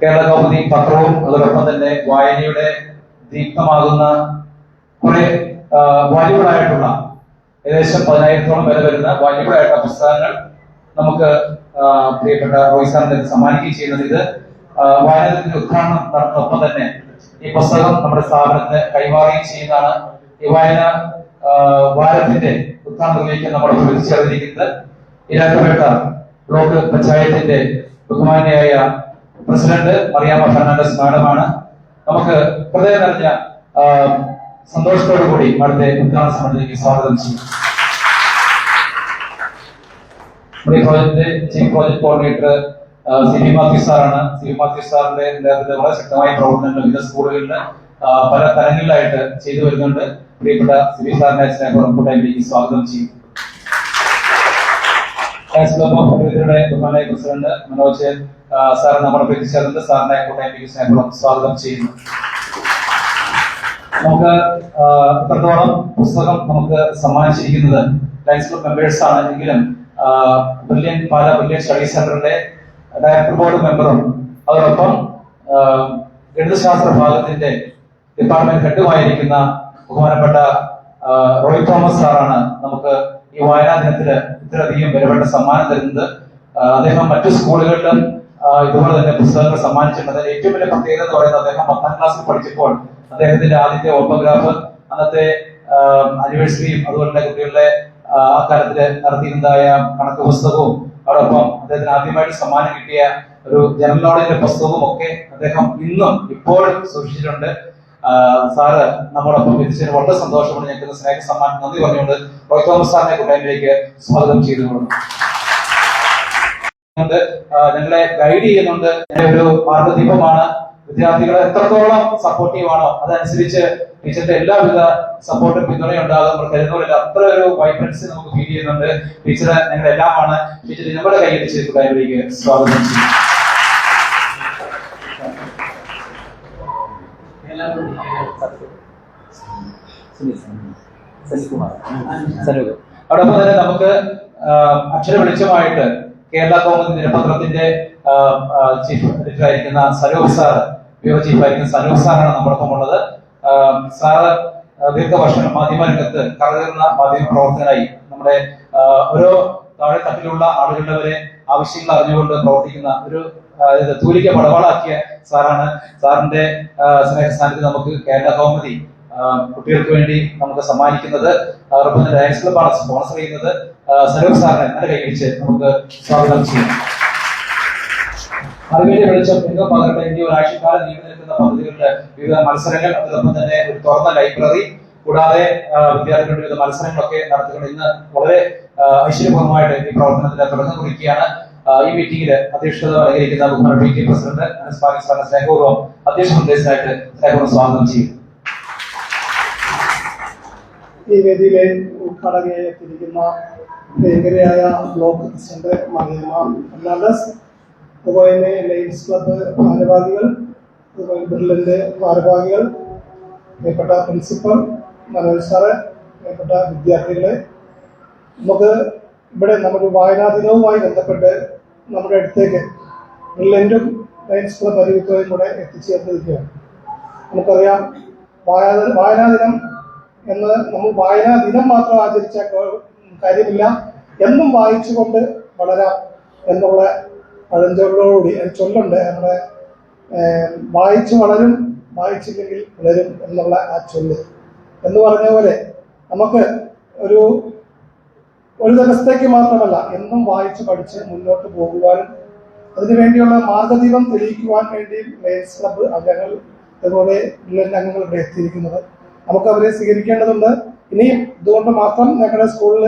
കേരള കൗമുദി പത്രവും അതോടൊപ്പം തന്നെ വായനയുടെ ദീപ്തമാകുന്ന കുറെ വാല്യുബിളായിട്ടുള്ള ഏകദേശം പതിനായിരത്തോളം വില വരുന്ന വാല്യുബിളായിട്ടുള്ള പുസ്തകങ്ങൾ നമുക്ക് പ്രിയപ്പെട്ട റോയ് സാറിന് സമ്മാനിക്കുകയും ചെയ്യുന്നത് ഇത്. വായനത്തിന്റെ ഉദ്ഘാടനം നടന്നൊപ്പം തന്നെ ഈ പുസ്തകം നമ്മുടെ സ്ഥാപനത്തിന് കൈമാറുകയും ചെയ്യുന്നതാണ്. ഈ വായന വാരത്തിന്റെ ഉദ്ഘാടനത്തിലേക്ക് നമ്മൾ വിളിച്ചറിഞ്ഞിരിക്കുന്നത് ഇരാറ്റുപേട്ട ബ്ലോക്ക് പഞ്ചായത്തിന്റെ ബഹുമാനിയായ പ്രസിഡന്റ് മറിയാമ്മ ഫെർണാണ്ടസ് മാഡമാണ്. നമുക്ക് ഹൃദയം നിറഞ്ഞ സന്തോഷത്തോടു കൂടി അവിടുത്തെ ഉദ്ഘാടന സമ്മേളനത്തിലേക്ക് സ്വാഗതം ചെയ്യും നമ്മുടെ ഈ project chief project coordinator C V Mathew സാറാണ്. സി വി മാത്യു സാറിന്റെ നേതൃത്വത്തിൽ വളരെ ശക്തമായ പ്രവർത്തനങ്ങൾ വിവിധ സ്കൂളുകളിൽ പല തലങ്ങളിലായിട്ട് ചെയ്തു വരുന്നുണ്ട്. പ്രിയപ്പെട്ട സി വി സാറിനെ സ്നേഹപൂർവം സ്വാഗതം ചെയ്യും ലയൺസ് ക്ലബ് ഓഫ് അഡ്വൈസറുടെ ബഹുമാനായ പ്രസിഡന്റ് മനോജ് നമ്മുടെ പ്രതീക്ഷിച്ചത് സാറിനെ കൂട്ടായ്മയ്ക്ക് സ്നേഹപൂർവം സ്വാഗതം ചെയ്യുന്നു. നമുക്ക് എത്രത്തോളം പുസ്തകം നമുക്ക് സമ്മാനിച്ചിരിക്കുന്നത് ലയൺസ് ക്ലബ് മെമ്പേഴ്സ് ആണ് എങ്കിലും ബ്രില്യൻ പാല ബ്രില്യൻ സ്റ്റഡി സെന്ററിന്റെ ഡയറക്ടർ ബോർഡ് മെമ്പറും അതോടൊപ്പം ഗണിതശാസ്ത്ര ഭാഗത്തിന്റെ ഡിപ്പാർട്ട്മെന്റ് ഹെഡുമായിരിക്കുന്ന ബഹുമാനപ്പെട്ട റോയ് തോമസ് സാറാണ് നമുക്ക് ഈ വായനാ ദിനത്തിൽ ഇത്രയധികം വിലപ്പെട്ട സമ്മാനം തരുന്നത് അദ്ദേഹം മറ്റു സ്കൂളുകളിലും ഇതുപോലെ തന്നെ പുസ്തകങ്ങൾ സമ്മാനിച്ചിട്ടുണ്ട്. ഏറ്റവും വലിയ പ്രത്യേകത എന്ന് പറയുന്നത് അദ്ദേഹം പത്താം ക്ലാസ്സിൽ പഠിച്ചപ്പോൾ അദ്ദേഹത്തിന്റെ ആദ്യത്തെ ഓട്ടോഗ്രാഫ് അന്നത്തെ അനിവേഴ്സറിയും അതുപോലെ തന്നെ കുട്ടികളുടെ ആ, കാലത്തിൽ നടത്തിയിരുന്നതായ കണക്ക് പുസ്തകവും അതോടൊപ്പം അദ്ദേഹത്തിന് ആദ്യമായിട്ട് സമ്മാനം കിട്ടിയ ഒരു ജനറൽ നോളജിന്റെ പുസ്തകവും ഒക്കെ അദ്ദേഹം ഇന്നും ഇപ്പോഴും സൂക്ഷിച്ചിട്ടുണ്ട്. സാറ് നമ്മോടൊപ്പം എത്തിച്ചതിന് വളരെ സന്തോഷമുണ്ട്. ഞങ്ങൾക്ക് സ്നേഹ സമ്മാനം നന്ദി പറഞ്ഞുകൊണ്ട് ഡോക്ടർ തോമസ് സാറിനെ കൂട്ടായ്മയിലേക്ക് സ്വാഗതം ചെയ്തുകൊള്ളുന്നു ഞങ്ങളെ ഗൈഡ് ചെയ്യുന്നുണ്ട്. ഒരു മാർഗദീപമാണ്. വിദ്യാർത്ഥികളെ എത്രത്തോളം സപ്പോർട്ടീവ് ആണോ അതനുസരിച്ച് ടീച്ചറിന്റെ എല്ലാവിധ സപ്പോർട്ടും പിന്തുണയും ഉണ്ടാകും നമ്മൾ കരുതുന്നില്ല അത്ര ഒരു വൈബ്രൻസി നമുക്ക് ഫീൽ ചെയ്യുന്നുണ്ട്. ടീച്ചറെ ഞങ്ങളെല്ലാമാണ്. ടീച്ചർ നമ്മുടെ കൈയടിച്ച് കൂട്ടായ്മയിലേക്ക് സ്വാഗതം ചെയ്യും അതോടൊപ്പം തന്നെ നമുക്ക് അക്ഷര വെളിച്ചമായിട്ട് കേരള കോൺഗ്രസ് ആ, ചീഫ് എഡിറ്റർ ആയിരിക്കുന്ന സനൂപ് സാർ ബ്യൂറോ ചീഫ് ആയിരിക്കുന്ന സനൂപ് സാറാണ് നമ്മളൊപ്പം ഉള്ളത്. സാറ് ദീർഘവർഷം മാധ്യമ രംഗത്ത് കറകുന്ന മാധ്യമ പ്രവർത്തകനായി നമ്മുടെ ഓരോ താഴെ തട്ടിലുള്ള ആളുകളുടെ വരെ ആവശ്യങ്ങൾ അറിഞ്ഞുകൊണ്ട് പ്രവർത്തിക്കുന്ന ഒരു തൂലിക പടവാളാക്കിയ സാറാണ്. സാറിന്റെ സ്നേഹസ്ഥാനത്ത് നമുക്ക് കേരള കൗമുദി ആ, കുട്ടികൾക്ക് വേണ്ടി നമുക്ക് സമ്മാനിക്കുന്നത് തന്നെ ഡയൻസ് ക്ലബാണ് സ്പോൺസർ ചെയ്യുന്നത്. സരോജ് സാറിനെ നല്ല കൈവരിച്ച് നമുക്ക് സ്വാഗതം ചെയ്യാം. അറിവിന്റെ വെളിച്ചം എങ്ങും പകരട്ടെ ഇനി ഒരാഴ്ചക്കാലം നീണ്ടു നിൽക്കുന്ന പദ്ധതികളുടെ വിവിധ മത്സരങ്ങൾ അതോടൊപ്പം തന്നെ ഒരു തുറന്ന ലൈബ്രറി കൂടാതെ വിദ്യാർത്ഥികളുടെ വിവിധ മത്സരങ്ങളൊക്കെ നടത്തുകൊണ്ട് ഇന്ന് വളരെ ഐശ്വര്യപൂർണമായിട്ട് ഈ പ്രവർത്തനത്തിന് തുടർന്ന് കുറിക്കുകയാണ്. ഈ മീറ്റിംഗിൽ അധ്യക്ഷത അലങ്കരിക്കുന്ന ബഹുമാന പി കെ പ്രസിഡന്റ് അനസ് സ്നേഹപൂർവം അധ്യക്ഷ നിർദ്ദേശത്തിനായിട്ട് സ്നേഹപൂർവം സ്വാഗതം ചെയ്യും. ഈ വേദിയിലെ ഉദ്ഘാടകയായി എത്തിയിരിക്കുന്ന പ്രിയങ്കരയായ ബ്ലോക്ക് പ്രസിഡന്റ് മറിയമ്മ ഫെർണാണ്ടസ് അതുപോലെ തന്നെ ലൈൻസ് ക്ലബ്ബ് ഭാരവാഹികൾ അതുപോലെ ബിർലിന്റെ ഭാരവാഹികൾ പ്രിയപ്പെട്ട പ്രിൻസിപ്പൽ മനോജ് സാറ് പ്രിയപ്പെട്ട വിദ്യാർത്ഥികളെ നമുക്ക് ഇവിടെ നമ്മുടെ വായനാ ദിനവുമായി ബന്ധപ്പെട്ട് നമ്മുടെ അടുത്തേക്ക് ബ്രില്ലന്റും ലൈൻസ് ക്ലബ് അറിയിക്കുകയും കൂടെ എത്തിച്ചേർന്നിരിക്കുകയാണ്. നമുക്കറിയാം വായന വായനാ ദിനം എന്ന് നമ്മൾ വായനാ ദിനം മാത്രം ആചരിച്ച കാര്യമില്ല. എന്നും വായിച്ചുകൊണ്ട് വളരാം എന്നുള്ള പഴഞ്ചൊല്ലോടുകൂടി ചൊല്ലുണ്ട് നമ്മുടെ വായിച്ചു വളരും വായിച്ചില്ലെങ്കിൽ വളരും എന്നുള്ള ആ ചൊല്ല്. എന്ന് പറഞ്ഞ പോലെ നമുക്ക് ഒരു ഒരു ദിവസത്തേക്ക് മാത്രമല്ല എന്നും വായിച്ച് പഠിച്ച് മുന്നോട്ട് പോകുവാനും അതിനുവേണ്ടിയുള്ള മാർഗദീപം തെളിയിക്കുവാൻ വേണ്ടി ലയൻസ് ക്ലബ് അംഗങ്ങൾ അതുപോലെ അംഗങ്ങൾ ഇവിടെ എത്തിയിരിക്കുന്നത്. നമുക്ക് അവരെ സ്വീകരിക്കേണ്ടതുണ്ട്. ഇനിയും ഇതുകൊണ്ട് മാത്രം ഞങ്ങളുടെ സ്കൂളിൽ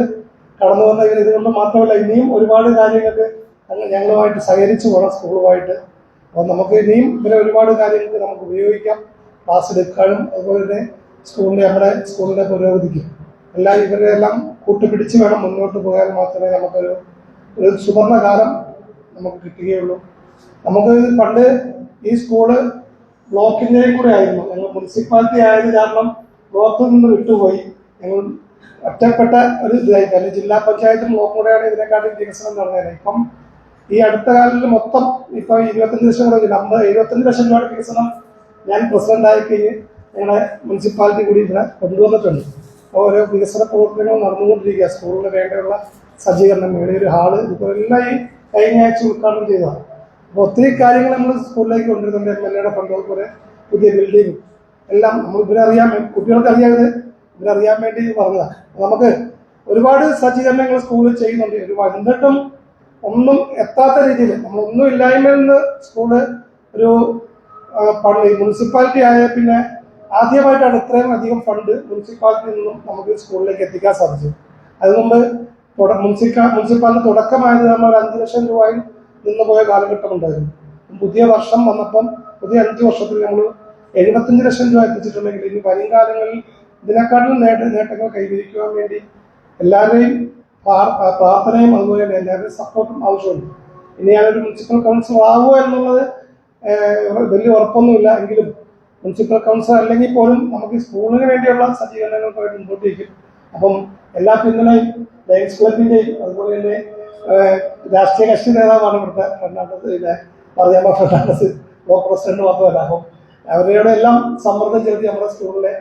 കടന്നു വന്ന ഇവർ ഇതുകൊണ്ട് മാത്രമല്ല ഇനിയും ഒരുപാട് കാര്യങ്ങൾക്ക് ഞങ്ങളുമായിട്ട് സഹകരിച്ചു പോകണം സ്കൂളുമായിട്ട് അപ്പോൾ നമുക്ക് ഇനിയും ഇവരെ ഒരുപാട് കാര്യങ്ങൾക്ക് നമുക്ക് ഉപയോഗിക്കാം. ക്ലാസ് എടുക്കാനും അതുപോലെ തന്നെ സ്കൂളിന്റെ നമ്മുടെ സ്കൂളിന്റെ പുരോഗതിക്ക്. എല്ലാം ഇവരെ എല്ലാം കൂട്ടുപിടിച്ച് വേണം മുന്നോട്ട് പോയാൽ മാത്രമേ നമുക്കൊരു ഒരു സുവർണ കാലം നമുക്ക് കിട്ടുകയുള്ളൂ. നമുക്ക് പണ്ട് ഈ സ്കൂൾ ബ്ലോക്കിന്റെ കൂടെ ആയിരുന്നു. ഞങ്ങൾ മുനിസിപ്പാലിറ്റി ആയത് കാരണം ബ്ലോക്കിൽ നിന്ന് വിട്ടുപോയി ഞങ്ങൾ ഒറ്റപ്പെട്ട ഒരു ഇതായി. അല്ലെങ്കിൽ ജില്ലാ പഞ്ചായത്തും ബ്ലോക്കും കൂടെയാണ് ഇതിനെക്കാട്ടും വികസനം നടന്നത്. ഇപ്പം ഈ അടുത്ത കാലത്തിൽ മൊത്തം ഇപ്പൊ ഇരുപത്തഞ്ച് ലക്ഷം കൂടെ അമ്പത് എഴുപത്തഞ്ച് ലക്ഷം രൂപയുടെ വികസനം ഞാൻ പ്രസിഡന്റ് ആയി കഴിഞ്ഞ് ഞങ്ങളെ മുനിസിപ്പാലിറ്റി കൂടി ഇവിടെ കൊണ്ടുവന്നിട്ടുണ്ട്. അപ്പോൾ ഓരോ വികസന പ്രവർത്തനങ്ങൾ നടന്നുകൊണ്ടിരിക്കുക സ്കൂളിന് വേണ്ടിയുള്ള സജ്ജീകരണം ഇവിടെ ഒരു ഹാൾ എല്ലാം ഈ കഴിഞ്ഞ ആഴ്ച ഉദ്ഘാടനം ചെയ്തതാണ്. അപ്പോൾ ഒത്തിരി കാര്യങ്ങൾ നമ്മൾ സ്കൂളിലേക്ക് കൊണ്ടുവരുന്നുണ്ട്. എം എൽ എയുടെ ഫണ്ട് പോലെ പുതിയ ബിൽഡിംഗ് എല്ലാം നമ്മൾ ഇവരറിയാൻ കുട്ടികൾക്ക് അറിയാതെ ഇവരറിയാൻ വേണ്ടി പറഞ്ഞതാണ് നമുക്ക് ഒരുപാട് സജ്ജീകരണങ്ങൾ സ്കൂളിൽ ചെയ്യുന്നുണ്ട്. ഒരുപാട് എന്നിട്ടും ഒന്നും എത്താത്ത രീതിയിൽ നമ്മളൊന്നും ഇല്ലായ്മയിൽ നിന്ന് സ്കൂൾ ഒരു മുനിസിപ്പാലിറ്റി ആയ പിന്നെ ആദ്യമായിട്ടാണ് ഇത്രയും അധികം ഫണ്ട് മുനിസിപ്പാലിറ്റിയിൽ നിന്നും നമുക്ക് സ്കൂളിലേക്ക് എത്തിക്കാൻ സാധിച്ചു അതുകൊണ്ട് മുനിസിപ്പാ മുനിസിപ്പാലിറ്റി തുടക്കമായത് നമ്മൾ ഒരു അഞ്ച് ലക്ഷം രൂപയിൽ നിന്ന് പോയ കാലഘട്ടം ഉണ്ടായിരുന്നു പുതിയ വർഷം വന്നപ്പം പുതിയ അഞ്ച് വർഷത്തിൽ നമ്മൾ എഴുപത്തഞ്ച് ലക്ഷം രൂപ എത്തിച്ചിട്ടുണ്ടെങ്കിൽ ഇനി വരും കാലങ്ങളിൽ ഇതിനെക്കാട്ടിലും നേട്ട നേട്ടങ്ങൾ കൈവരിക്കുവാൻ വേണ്ടി എല്ലാവരുടെയും പ്രാർത്ഥനയും അതുപോലെ തന്നെ എല്ലാവരുടെയും സപ്പോർട്ടും ആവശ്യമുണ്ട്. ഇനി ഞാനൊരു മുനിസിപ്പൽ കൗൺസിലർ ആവുമോ എന്നുള്ളത് വലിയ ഉറപ്പൊന്നുമില്ല. എങ്കിലും മുനിസിപ്പൽ കൗൺസിലർ അല്ലെങ്കിൽ പോലും നമുക്ക് സ്കൂളിന് വേണ്ടിയുള്ള സജ്ജീകരണങ്ങൾക്കായിട്ട് മുമ്പോട്ട് വയ്ക്കും. അപ്പം എല്ലാ പിന്തുണയും ലയൻസ് ക്ലബിന്റെയും അതുപോലെ തന്നെ രാഷ്ട്രീയ കക്ഷി നേതാവാണ് ഇവിടുത്തെ ഫെർണാണ്ടസ് പിന്നെ പറയാമ ഫെർണാണ്ടസ് ബ്ലോക്ക് പ്രസിഡന്റ് മാത്രമല്ല. അപ്പം അവരുടെ എല്ലാം സമ്മർദ്ദം ചെലുത്തി നമ്മുടെ സ്കൂളിലെ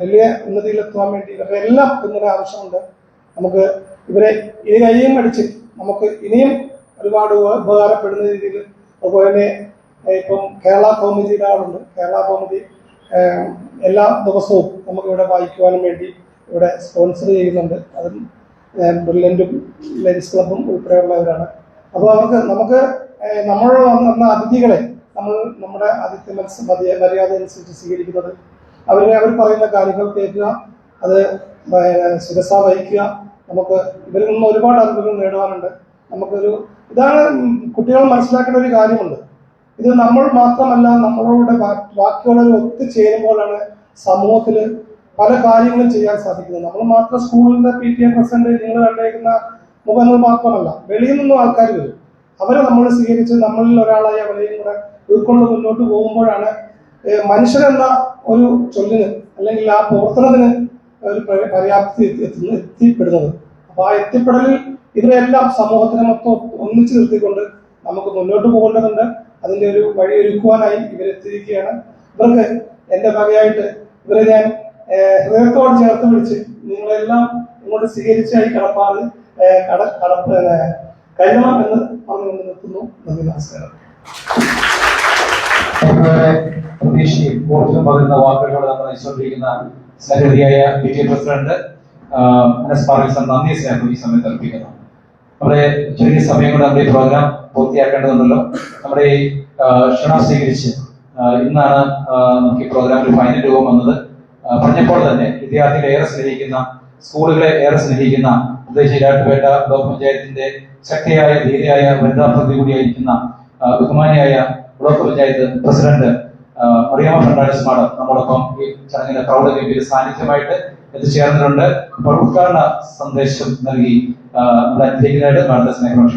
വലിയ ഉന്നതിയിലെത്താൻ വേണ്ടി ഇവരുടെ എല്ലാം പിന്തുണ ആവശ്യമുണ്ട്. നമുക്ക് ഇവരെ ഇനി കഴിയും അടിച്ച് നമുക്ക് ഇനിയും ഒരുപാട് ഉപ- ഉപകാരപ്പെടുന്ന രീതിയിൽ അതുപോലെ തന്നെ ഇപ്പം കേരള കൗമുദിയുടെ ആളുണ്ട്. കേരള കൗമുദി എല്ലാ ദിവസവും നമുക്ക് ഇവിടെ വായിക്കുവാനും വേണ്ടി ഇവിടെ സ്പോൺസർ ചെയ്യുന്നുണ്ട്. അതും ബ്രില്യന്റും ലെൻസ് ക്ലബും ഉൾപ്പെടെയുള്ളവരാണ്. അപ്പോൾ അവർക്ക് നമുക്ക് നമ്മളോട് വന്ന അതിഥികളെ നമ്മൾ നമ്മുടെ അതിഥ്യ മര്യ- മര്യാദ അനുസരിച്ച് സ്വീകരിക്കുന്നത്. അവരെ അവർ പറയുന്ന കാര്യങ്ങൾ കേൾക്കുക അത് ശിരസ വഹിക്കുക. നമുക്ക് ഇവരിൽ നിന്ന് ഒരുപാട് അറിവുകൾ നേടുവാനുണ്ട്. നമുക്കൊരു ഇതാണ് കുട്ടികൾ മനസ്സിലാക്കേണ്ട ഒരു കാര്യമുണ്ട്. ഇത് നമ്മൾ മാത്രമല്ല നമ്മളുടെ ബാക്കിയുള്ളവർ ഒത്തുചേരുമ്പോഴാണ് സമൂഹത്തിൽ പല കാര്യങ്ങളും ചെയ്യാൻ സാധിക്കുന്നത്. നമ്മൾ മാത്രം സ്കൂളിന്റെ പി ടി എ പ്രസിഡന്റ് നിങ്ങൾ കണ്ടേക്കുന്ന മുഖങ്ങൾ മാത്രമല്ല വെളിയിൽ നിന്നും ആൾക്കാർ വരും. അവരെ നമ്മൾ സ്വീകരിച്ച് നമ്മളിൽ ഒരാളായി അവരെയും കൂടെ ഉൾക്കൊണ്ട് മുന്നോട്ട് പോകുമ്പോഴാണ് മനുഷ്യരെന്ന ഒരു ചൊല്ലിന് അല്ലെങ്കിൽ ആ പ്രവർത്തനത്തിന് ഒരു പര്യാപ്തി എത്തി- എത്തുന്ന എത്തിപ്പെടുന്നത്. അപ്പൊ ആ എത്തിപ്പെടലിൽ ഇവരെല്ലാം സമൂഹത്തിനെ മൊത്തം ഒന്നിച്ചു നിർത്തിക്കൊണ്ട് നമുക്ക് മുന്നോട്ട് പോകേണ്ടതുണ്ട്. അതിന്റെ ഒരു വഴി ഒരുക്കുവാനായി ഇവരെത്തിയിരിക്കുകയാണ്. ഇവർക്ക് എന്റെ വകയായിട്ട് ഇവരെ ഞാൻ ഹൃദയത്തോട് ചേർത്ത് വിളിച്ച് നിങ്ങളെല്ലാം ഇങ്ങോട്ട് സ്വീകരിച്ചായി കടപ്പാട് ഏഹ്, കട കടപ്പ് കഴിയണം എന്ന് പറഞ്ഞുകൊണ്ട് നിർത്തുന്നു. നന്ദി നമസ്കാരം. പ്രതീക്ഷയും ഊർജം പകരുന്ന വാക്കുകളോട് നമ്മൾ നയിച്ചുകൊണ്ടിരിക്കുന്ന സ്നേഹതിയായ പി പ്രസിഡന്റ് മനസ് പാർക്കിസൺ നന്ദി സ്നേഹം ഈ സമയത്ത് അർപ്പിക്കുന്നു. നമ്മുടെ ചെറിയ സമയം കൊണ്ട് നമ്മുടെ ഈ പ്രോഗ്രാം പൂർത്തിയാക്കേണ്ടതുണ്ടല്ലോ. നമ്മുടെ ഈ ക്ഷണം സ്വീകരിച്ച് ഇന്നാണ് നമുക്ക് ഈ പ്രോഗ്രാമിൽ ഫൈനൽ രൂപം വന്നത്. പറഞ്ഞപ്പോൾ തന്നെ വിദ്യാർത്ഥികളെ ഏറെ സ്നേഹിക്കുന്ന സ്കൂളുകളെ ഏറെ സ്നേഹിക്കുന്ന പ്രത്യേകിച്ച് ഇരാട്ടുപേട്ട ബ്ലോക്ക് പഞ്ചായത്തിന്റെ ശക്തിയായ ധീരയായ വനിതാ പ്രതിനിധി കൂടിയായിരിക്കുന്ന ആ, ബഹുമാനിയായ block panchayat president Mariyamma Fernandez madam നമ്മോടൊപ്പം ഈ ചടങ്ങിന്റെ പ്രൗഢ ഗംഭീര സാന്നിധ്യമായിട്ട് എത്തിച്ചേർന്നിട്ടുണ്ട്. അപ്പോൾ ഉദ്ഘാടന സന്ദേശം നൽകി നമ്മുടെ അധ്യക്ഷനായിട്ട് മാഡത്തെ സ്നേഹം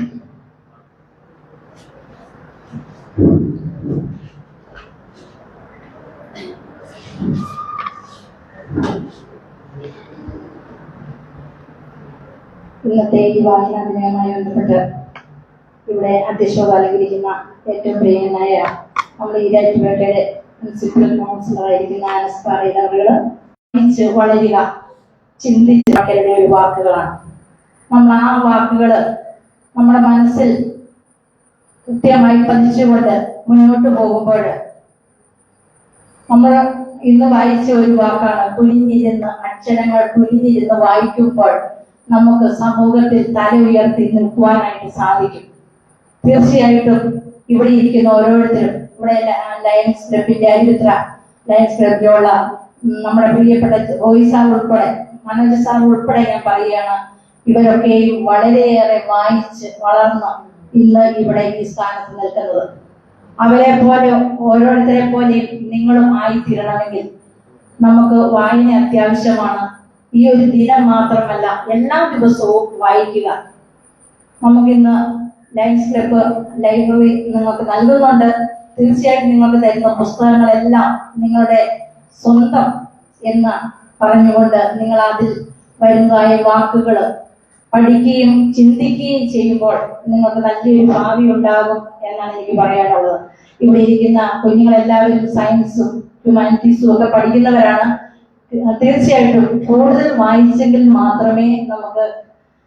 ഇന്നത്തെ ഈ വായനാ ബന്ധപ്പെട്ട് ഇവിടെ അധ്യക്ഷത അലങ്കരിക്കുന്ന ഏറ്റവും പ്രിയനായ നമ്മുടെ ഈരാറ്റുപേട്ടയുടെ പ്രിൻസിപ്പൽ കൗൺസിലറായിരിക്കുന്ന അനസ് പറയുന്നവരുകൾ ചിന്തിച്ച് വളരുക ചിന്തിച്ച് മക്കളുടെ ഒരു വാക്കുകളാണ്. നമ്മൾ ആ വാക്കുകൾ നമ്മുടെ മനസ്സിൽ കൃത്യമായി പതിച്ചുകൊണ്ട് മുന്നോട്ട് പോകുമ്പോൾ നമ്മൾ ഇന്ന് വായിച്ച ഒരു വാക്കാണ് കുനിഞ്ഞിരുന്ന് അക്ഷരങ്ങൾ കുനിഞ്ഞിരുന്ന് വായിക്കുമ്പോൾ നമുക്ക് സമൂഹത്തിൽ തല ഉയർത്തി നിൽക്കുവാനായിട്ട് സാധിക്കും. തീർച്ചയായിട്ടും ഇവിടെ ഇരിക്കുന്ന ഓരോരുത്തരും ഇവിടെ ലയൻസ് ക്ലബിന്റെ അരിത്ര ലയൻസ് ക്ലബിലുള്ള നമ്മുടെ പ്രിയപ്പെട്ട റോയി സാർ ഉൾപ്പെടെ മനോജ് സാർ ഉൾപ്പെടെ ഞാൻ പറയുകയാണ് ഇവരൊക്കെയും വളരെയേറെ വായിച്ച് വളർന്ന് ഇന്ന് ഇവിടെ ഈ സ്ഥാനത്ത് നിൽക്കുന്നത്. അവരെ പോലെ ഓരോരുത്തരെ പോലെയും നിങ്ങളും ആയിത്തീരണമെങ്കിൽ നമുക്ക് വായന അത്യാവശ്യമാണ്. ഈ ഒരു ദിനം മാത്രമല്ല എല്ലാ ദിവസവും വായിക്കുക. നമുക്കിന്ന് ലയൻസ് ക്ലബ്ബ് ലൈബ്രറി നിങ്ങൾക്ക് നൽകുന്നുണ്ട്. തീർച്ചയായിട്ടും നിങ്ങൾക്ക് തരുന്ന പുസ്തകങ്ങളെല്ലാം നിങ്ങളുടെ സ്വന്തം എന്ന് പറഞ്ഞുകൊണ്ട് നിങ്ങൾ അതിൽ വരുന്നതായ വാക്കുകൾ പഠിക്കുകയും ചിന്തിക്കുകയും ചെയ്യുമ്പോൾ നിങ്ങൾക്ക് നല്ലൊരു ഭാവി ഉണ്ടാകും എന്നാണ് എനിക്ക് പറയാനുള്ളത്. ഇവിടെ ഇരിക്കുന്ന കുഞ്ഞുങ്ങളെല്ലാവരും സയൻസും ഹ്യൂമാനിറ്റീസും ഒക്കെ പഠിക്കുന്നവരാണ്. തീർച്ചയായിട്ടും കൂടുതൽ വായിച്ചെങ്കിൽ മാത്രമേ നമുക്ക്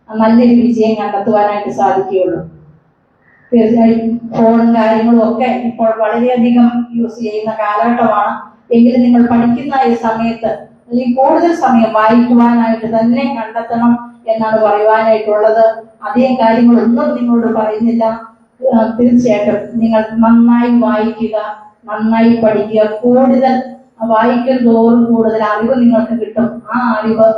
നല്ലൊരു വിജയം കണ്ടെത്തുവാനായിട്ട് സാധിക്കുകയുള്ളൂ. തീർച്ചയായും ഫോണും കാര്യങ്ങളും ഒക്കെ ഇപ്പോൾ വളരെയധികം യൂസ് ചെയ്യുന്ന കാലഘട്ടമാണ്. എങ്കിലും നിങ്ങൾ പഠിക്കുന്ന ഈ സമയത്ത് അല്ലെങ്കിൽ കൂടുതൽ സമയം വായിക്കുവാനായിട്ട് തന്നെ കണ്ടെത്തണം എന്നാണ് പറയുവാനായിട്ടുള്ളത്. അധികം കാര്യങ്ങളൊന്നും നിങ്ങളോട് പറയുന്നില്ല. തീർച്ചയായിട്ടും നിങ്ങൾ നന്നായി വായിക്കുക നന്നായി പഠിക്കുക. കൂടുതൽ വായിക്കും തോറും കൂടുതൽ അറിവ് നിങ്ങൾക്ക് കിട്ടും. ആ അറിവ്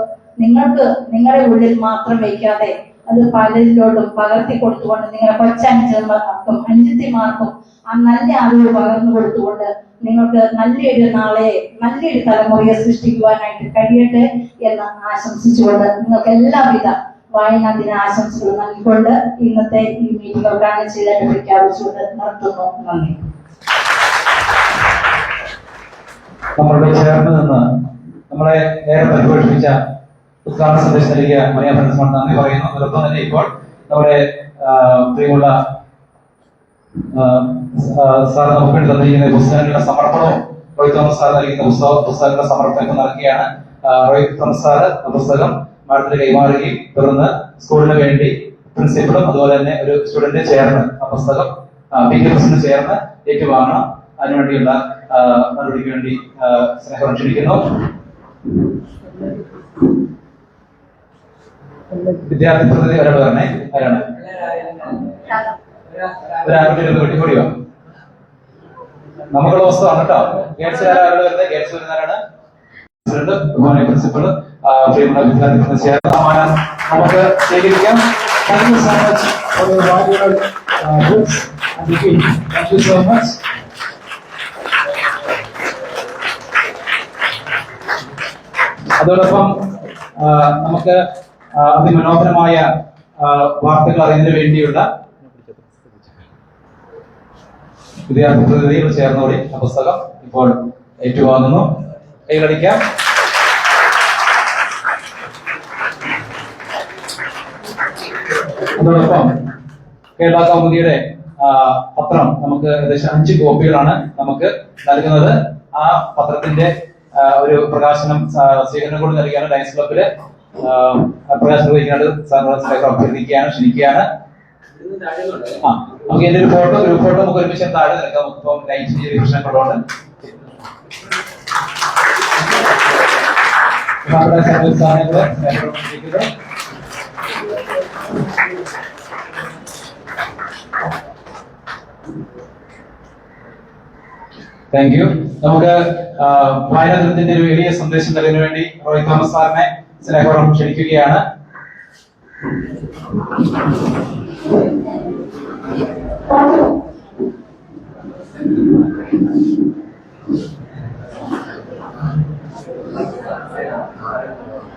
നിങ്ങൾക്ക് നിങ്ങളുടെ ഉള്ളിൽ മാത്രം വയ്ക്കാതെ അത് പലരിലോട്ടും പകർത്തി കൊടുത്തുകൊണ്ട് നിങ്ങളുടെ കൊച്ചനുജന്മാർക്കും അനുജത്തിമാർക്കും ആ നല്ല അറിവ് പകർന്നു കൊടുത്തുകൊണ്ട് നിങ്ങൾക്ക് നല്ലൊരു നാളെ നല്ലൊരു തലമുറയെ സൃഷ്ടിക്കുവാനായിട്ട് കഴിയട്ടെ എന്ന് ആശംസിച്ചുകൊണ്ട് നിങ്ങൾക്ക് എല്ലാവിധ വായനാ ദിന ആശംസകൾ നൽകിക്കൊണ്ട് ഇന്നത്തെ ഈ മീറ്റിംഗ് ഉദ്ഘാടനം ചെയ്തായിട്ട് പ്രഖ്യാപിച്ചുകൊണ്ട് നിർത്തുന്നു. നന്ദി. നമ്മളുടെ ചേർന്ന് നിന്ന് നമ്മളെ നേരെ പരിപോഷിപ്പിച്ച ഉദ്ഘാടന സന്ദേശം നൽകിയ മറിയ ഫ്രണ്ട്സിനോട് നന്ദി പറയുന്നു. അതോടൊപ്പം തന്നെ ഇപ്പോൾ നമ്മുടെ പ്രിയമുള്ള സാർ നമുക്ക് വേണ്ടി തന്നിരിക്കുന്ന പുസ്തകങ്ങളുടെ സമർപ്പണവും റോഹിത് തോമസ് സാർ നൽകുന്ന പുസ്തക പുസ്തകങ്ങളുടെ സമർപ്പണം നടക്കുകയാണ്. റോഹിത് തോമസ് സാർ പുസ്തകം മാഡത്തിന് കൈമാറുകയും തുടർന്ന് സ്കൂളിന് വേണ്ടി പ്രിൻസിപ്പളും അതുപോലെ തന്നെ ഒരു സ്റ്റുഡന്റ് ചേർന്ന് ആ പുസ്തകം പി കെ പ്രസിഡന്റ് ചേർന്ന് ഏറ്റുവാങ്ങണം. അതിനുവേണ്ടിയുള്ള നടപടിക്ക് വേണ്ടി സ്നേഹം ക്ഷണിക്കുന്നു വിദ്യാർത്ഥി പ്രതിനിധി ഒരാൾ പറഞ്ഞേ ആരാണ്? ഒരാളുടെ ഇരുന്ന് വെട്ടിക്കൊടിയോ നമുക്കുള്ള കേട്ടോ ഗേറ്റ്സ് ആരാണ് വരുന്നത്? ഗേറ്റ്സ് വരുന്നവരാണ് പ്രസിഡന്റ് വിദ്യാർത്ഥി അതോടൊപ്പം നമുക്ക് അതിമനോഹരമായ വാർത്തകൾ അറിയുന്നതിന് വേണ്ടിയുള്ള വിദ്യാർത്ഥി പ്രതിനിധികൾ ചേർന്നോടെ ആ പുസ്തകം ഇപ്പോൾ ഏറ്റുവാങ്ങുന്നു. കൈകളിക്കാം അതോടൊപ്പം കേരള കൗമുദിയുടെ പത്രം നമുക്ക് ഏകദേശം അഞ്ച് കോപ്പികളാണ് നമുക്ക് നൽകുന്നത്. ആ പത്രത്തിന്റെ ഒരു പ്രകാശനം സ്വീകരണം കൂടി നൽകിയാണ് ലയൻസ് ക്ലബിൽ പ്രകാശനം നിർവഹിക്കാനായിട്ട് സാറിനോട് അഭ്യർത്ഥിക്കുകയാണ് ക്ഷണിക്കുകയാണ്. ആ നമുക്ക് എന്റെ ഒരു ഫോട്ടോ ഗ്രൂപ്പ് ഫോട്ടോ നമുക്ക് ഒരുമിച്ച് താഴെ നിൽക്കാം. നമുക്കിപ്പം ലൈറ്റ് ചെയ്ത പ്രശ്നങ്ങളുണ്ട് താങ്ക് യു നമുക്ക് ആ, വായനാ ദിനത്തിന്റെ ഒരു വലിയ സന്ദേശം നൽകുന്നതിന് വേണ്ടി റോഹിത് തോമസ് സാറിനെ സ്നേഹപൂർവം ക്ഷണിക്കുകയാണ്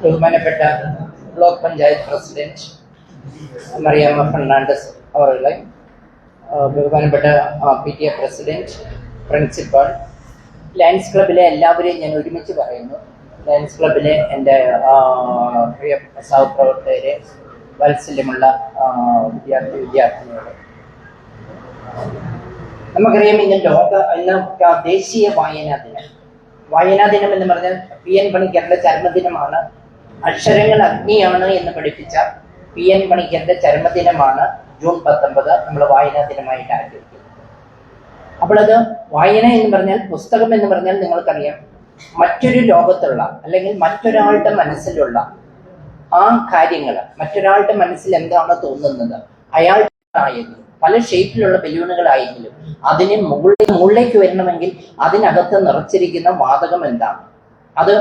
ബഹുമാനപ്പെട്ട block panchayat president Mariyamma Fernandez അവരുടെ ബഹുമാനപ്പെട്ട P T A president principal Lions ക്ലബിലെ എല്ലാവരെയും ഞാൻ ഒരുമിച്ച് പറയുന്നു. ലയൺസ് ക്ലബിലെ എന്റെ പ്രിയ സഹപ്രവർത്തകരെ വാത്സല്യമുള്ള വിദ്യാർത്ഥി വിദ്യാർത്ഥിനികളെ. നമുക്കറിയാം ഇന്ന് ലോക ഇന്ന് ദേശീയ വായനാ ദിനം. വായനാ ദിനം എന്ന് പറഞ്ഞാൽ പി എൻ പണിക്കരുടെ ചരമദിനമാണ്. അക്ഷരങ്ങൾ അഗ്നിയാണ് എന്ന് പഠിപ്പിച്ച പി എൻ പണിക്കരുടെ ചരമദിനമാണ്. ജൂൺ പത്തൊമ്പത് നമ്മൾ വായനാ ദിനമായിട്ട് ആചരിക്കുന്നത് അപ്പോൾ അത് വായന എന്ന് പറഞ്ഞാൽ പുസ്തകം എന്ന് പറഞ്ഞാൽ നിങ്ങൾക്കറിയാം. മറ്റൊരു ലോകത്തുള്ള അല്ലെങ്കിൽ മറ്റൊരാളുടെ മനസ്സിലുള്ള ആ കാര്യങ്ങൾ മറ്റൊരാളുടെ മനസ്സിൽ എന്താണ് തോന്നുന്നത് അയാൾ ആയെങ്കിലും പല ഷേപ്പിലുള്ള ബലൂണുകളായെങ്കിലും അതിന് മുകളിൽ മുകളിലേക്ക് വരണമെങ്കിൽ അതിനകത്ത് നിറച്ചിരിക്കുന്ന വാതകം എന്താണ്? അത്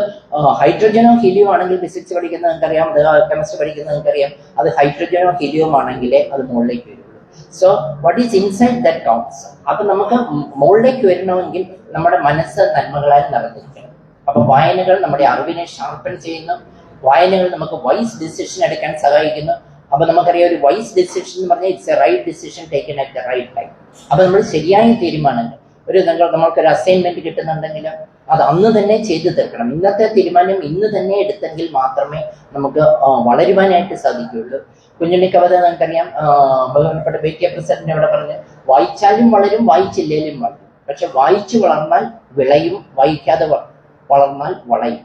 ഹൈഡ്രജനോ ഹീലിയോ ആണെങ്കിൽ ഫിസിക്സ് പഠിക്കുന്നത് നിങ്ങൾക്കറിയാം കെമിസ്ട്രി പഠിക്കുന്നത് നിങ്ങൾക്കറിയാം. അത് ഹൈഡ്രജനോ ഹീലിയോ ആണെങ്കിലേ അത് മുകളിലേക്ക് വരുള്ളൂ. So what is inside that talks അപ്പൊ നമുക്ക് മുകളിലേക്ക് വരണമെങ്കിൽ നമ്മുടെ മനസ്സ് നന്മകളാൽ നിറഞ്ഞിരിക്കണം. അപ്പൊ വായനകൾ നമ്മുടെ അറിവിനെ ഷാർപ്പൺ ചെയ്യുന്നു. വായനകൾ നമുക്ക് വൈസ് ഡിസിഷൻ എടുക്കാൻ സഹായിക്കുന്നു. അപ്പൊ നമുക്കറിയാം ഒരു വൈസ് ഡിസിഷൻ എന്ന് പറഞ്ഞാൽ it's a right decision taken at the right time അപ്പൊ നമ്മൾ ശരിയായ തീരുമാനങ്ങൾ ഒരു നിങ്ങൾ നമ്മൾക്കൊരു അസൈൻമെന്റ് കിട്ടുന്നുണ്ടെങ്കിൽ അത് അന്ന് തന്നെ ചെയ്തു തീർക്കണം. ഇന്നത്തെ തീരുമാനം ഇന്ന് തന്നെ എടുത്തെങ്കിൽ മാത്രമേ നമുക്ക് വളരുവാനായിട്ട് സാധിക്കുകയുള്ളൂ. കുഞ്ഞുണ്ണി കവിത നമുക്കറിയാം ബഹുമാനപ്പെട്ട ബി കെ പ്രസിഡന്റ് അവിടെ പറഞ്ഞ് വായിച്ചാലും വളരും വായിച്ചില്ലേലും വളരും. പക്ഷെ വായിച്ചു വളർന്നാൽ വിളയും വായിക്കാതെ വ- വളർന്നാൽ വളയും.